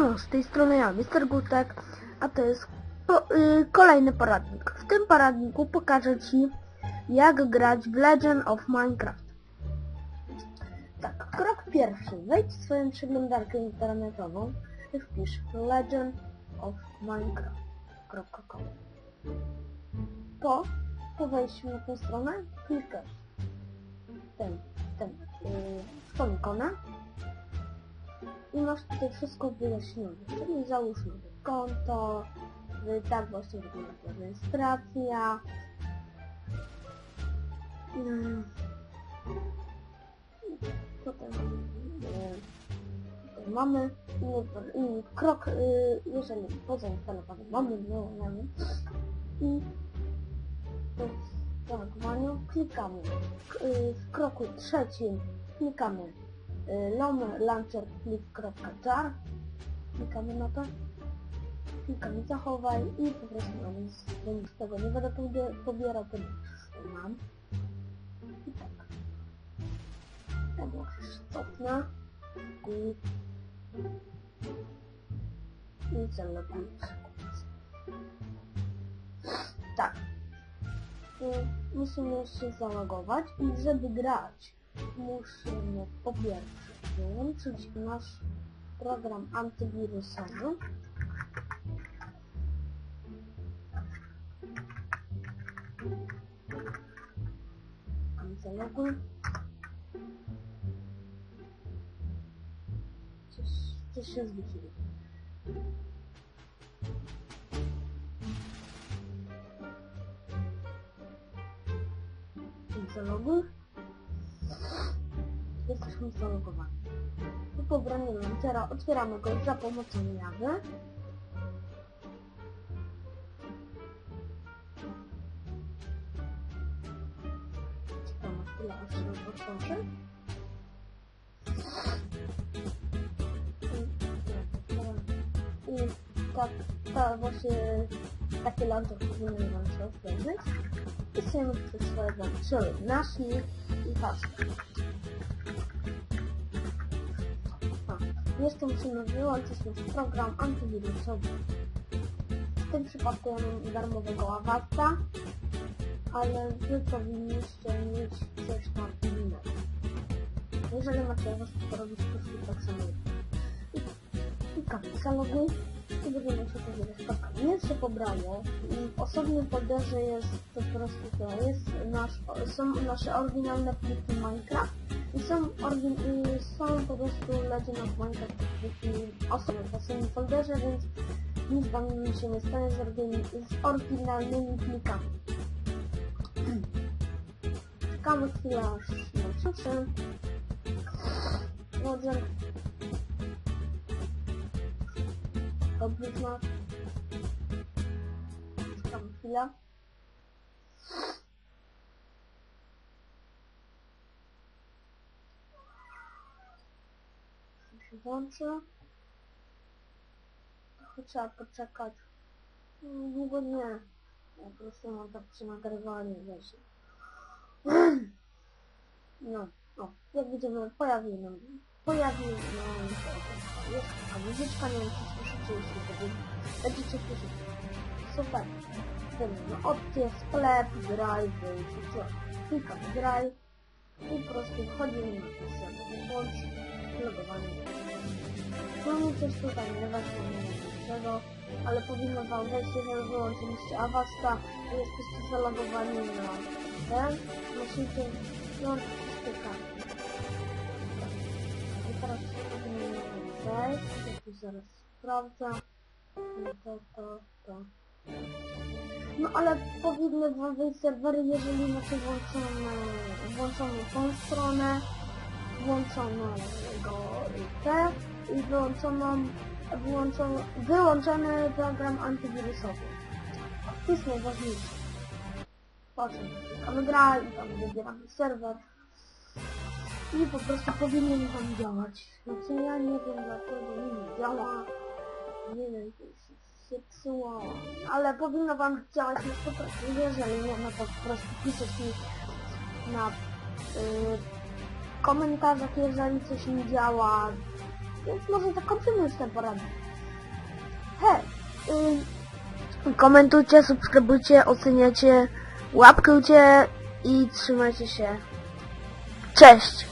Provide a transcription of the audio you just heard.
No, z tej strony ja, Mr. Gutek, a to jest po, y, kolejny poradnik. W tym poradniku pokażę Ci, jak grać w Legend of Minecraft. Tak, krok pierwszy. Wejdź w swoją przeglądarkę internetową i wpisz Legend of Minecraft.com Po, po wejściu na tę stronę klikasz ten, ten, yy, tą ikonę i masz tutaj wszystko wyjaśnione, czyli załóżmy konto, tak właśnie wygląda rejestracja, mm, potem tutaj mamy krok, y, jeżeli po zainstalowaniu mamy wyłoniony i po zalogowaniu klikamy. Y, w kroku trzecim klikamy y, lom launcher clip.jar klikamy na to. Klikamy zachowaj i po prostu mamy z, tego nie będę pobie- pobierał to wszystko mam. I tak. Ja go cofnę i i się. tak. Musimy się zalogować i żeby grać musimy po pierwsze wyłączyć nasz program antywirusowy zaloguj coś, coś się zwróciło zaloguj jesteśmy zalogowani po pobraniu launchera otwieramy go za pomocą jawy Czekamy chwilę, aż się otworzy. I tak, ta właśnie taki launcher powinien nam się otworzyć. Wpisujemy tutaj swoje dane, czyli nasz nick i hasło. Musimy wyłączyć nasz program antywirusowy. W tym przypadku ja mam darmowego awasta, ale wy powinniście mieć coś tam innego. Jeżeli macie awasta, to robić prostu tak samo. I klikamy zaloguj i będziemy się powiedzieć tak, mnie się pobrało i w osobnym folderze jest po prostu to, jest nasz, są nasze oryginalne pliki Minecraft i są, i są po prostu Legend of Minecraft pliki osobne w osobnym folderze, więc nic wam się nie stanie z, z oryginalnymi plikami. Czekamy chwilę aż nam przyszły. Legend Obróć nas. Czekamy chwilę. Włączy. Trochę trzeba poczekać. Długo nie. Ja po prostu mam tak przy nagrywaniu, wiecie. No, o, jak widzimy, pojawił nam, pojawił nam się jest muzyczka, nie wiem czy słyszycie, jeśli będzie, będziecie słyszeć. Super. Wtedy no, opcje, sklep, graj, wyjdź, co? Klikam graj i po prostu wchodzimy na ten serwer, No mi coś tutaj nie ważne, dlaczego, ale powinno wam wejść, jeżeli wyłączyliście Avasta i jesteście zalogowani na ten, musicie włączyć styka. I teraz powinien wejść, ja tu zaraz sprawdzę. No to, to, to. No ale powinny wam wejść serwery, jeżeli macie włączone, włączoną tą stronę, włączoną go te i wyłączoną, wyłączoną, wyłączony program antywirusowy. To jest najważniejsze. Po czym klikamy gra i tam wybieramy serwer i po prostu powinien wam działać. Znaczy ja nie wiem dlaczego nie działa. Nie wiem, się zepsuło. Ale powinno wam działać na 100%. Jeżeli to po prostu piszeć mi na y, komentarzach, jeżeli coś nie działa. Więc może zakończymy już tę poradę. Hej! Y, komentujcie, subskrybujcie, oceniacie, łapkujcie i trzymajcie się. Cześć!